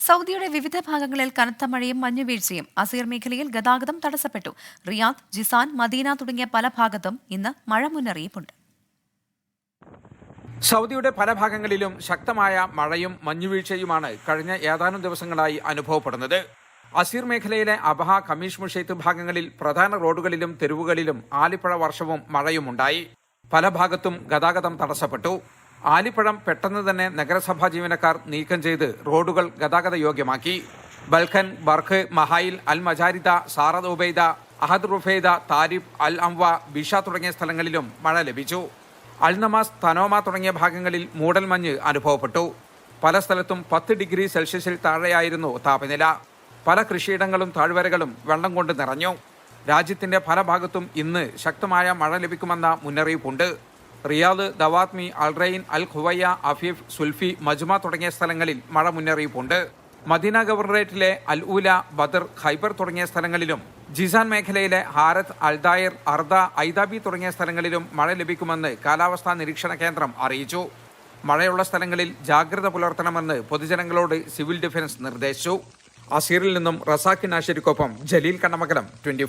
സൗദിയുടെ വിവിധ ഭാഗങ്ങളിൽ കനത്ത മഴയും മഞ്ഞുവീഴ്ചയും അസീർ മേഖലയിൽ ഗതാഗതം തടസ്സപ്പെട്ടു. റിയാദ് ജിസാൻ മദീന തുടങ്ങിയ പല ഭാഗത്തും ഇന്ന് മഴ മുന്നറിയിപ്പുണ്ട്. സൗദിയുടെ പല ഭാഗങ്ങളിലും ശക്തമായ മഴയും മഞ്ഞുവീഴ്ചയുമാണ് കഴിഞ്ഞ ഏതാനും ദിവസങ്ങളായി അനുഭവപ്പെടുന്നത്. അസീർ മേഖലയിലെ അബഹ കമീഷ് മുഷേത്ത് ഭാഗങ്ങളിൽ പ്രധാന റോഡുകളിലും തെരുവുകളിലും ആലിപ്പഴ വർഷവും മഴയുമുണ്ടായി. പല ഭാഗത്തും ഗതാഗതം തടസ്സപ്പെട്ടു. ആലിപ്പഴം പെട്ടെന്ന് തന്നെ നഗരസഭാ ജീവനക്കാർ നീക്കം ചെയ്ത് റോഡുകൾ ഗതാഗത യോഗ്യമാക്കി. ബൽഖൻ ബർഖ് മഹായിൽ അൽ മജാരിദ സാറദ് ഉബൈദ അഹദ് റുഫൈദ താരിഫ് അൽ അംവ ബിഷ തുടങ്ങിയ സ്ഥലങ്ങളിലും മഴ ലഭിച്ചു. അൽനമാസ് തനോമ തുടങ്ങിയ ഭാഗങ്ങളിൽ മൂടൽമഞ്ഞ് അനുഭവപ്പെട്ടു. പല സ്ഥലത്തും പത്ത് ഡിഗ്രി സെൽഷ്യസിൽ താഴെയായിരുന്നു താപനില. പല കൃഷിയിടങ്ങളും താഴ്വരകളും വെള്ളം കൊണ്ട് നിറഞ്ഞു. രാജ്യത്തിന്റെ പല ഭാഗത്തും ഇന്ന് ശക്തമായ മഴ ലഭിക്കുമെന്ന മുന്നറിയിപ്പുണ്ട്. Riyadh Dawadmi Al Rain Al Quwayiyah Afif Zulfi Majmaah തുടങ്ങിയ സ്ഥലങ്ങളിൽ മഴ മുന്നറിയിപ്പുണ്ട്. മദീന ഗവർണറേറ്റിലെ അൽ ഉല ബദർ ഖൈബർ തുടങ്ങിയ സ്ഥലങ്ങളിലും ജിസാൻ മേഖലയിലെ ഹാരത് അൽദായർ അർദ ഐദാബി തുടങ്ങിയ സ്ഥലങ്ങളിലും മഴ ലഭിക്കുമെന്ന് കാലാവസ്ഥാ നിരീക്ഷണ കേന്ദ്രം അറിയിച്ചു. മഴയുള്ള സ്ഥലങ്ങളിൽ ജാഗ്രത പുലർത്തണമെന്ന് പൊതുജനങ്ങളോട് സിവിൽ ഡിഫൻസ് നിർദ്ദേശിച്ചു. അസീറിൽ നിന്നും റസാഖിൻ ആശരിക്കൊപ്പം ജലീൽ കണ്ണമകലം ട്വന്റി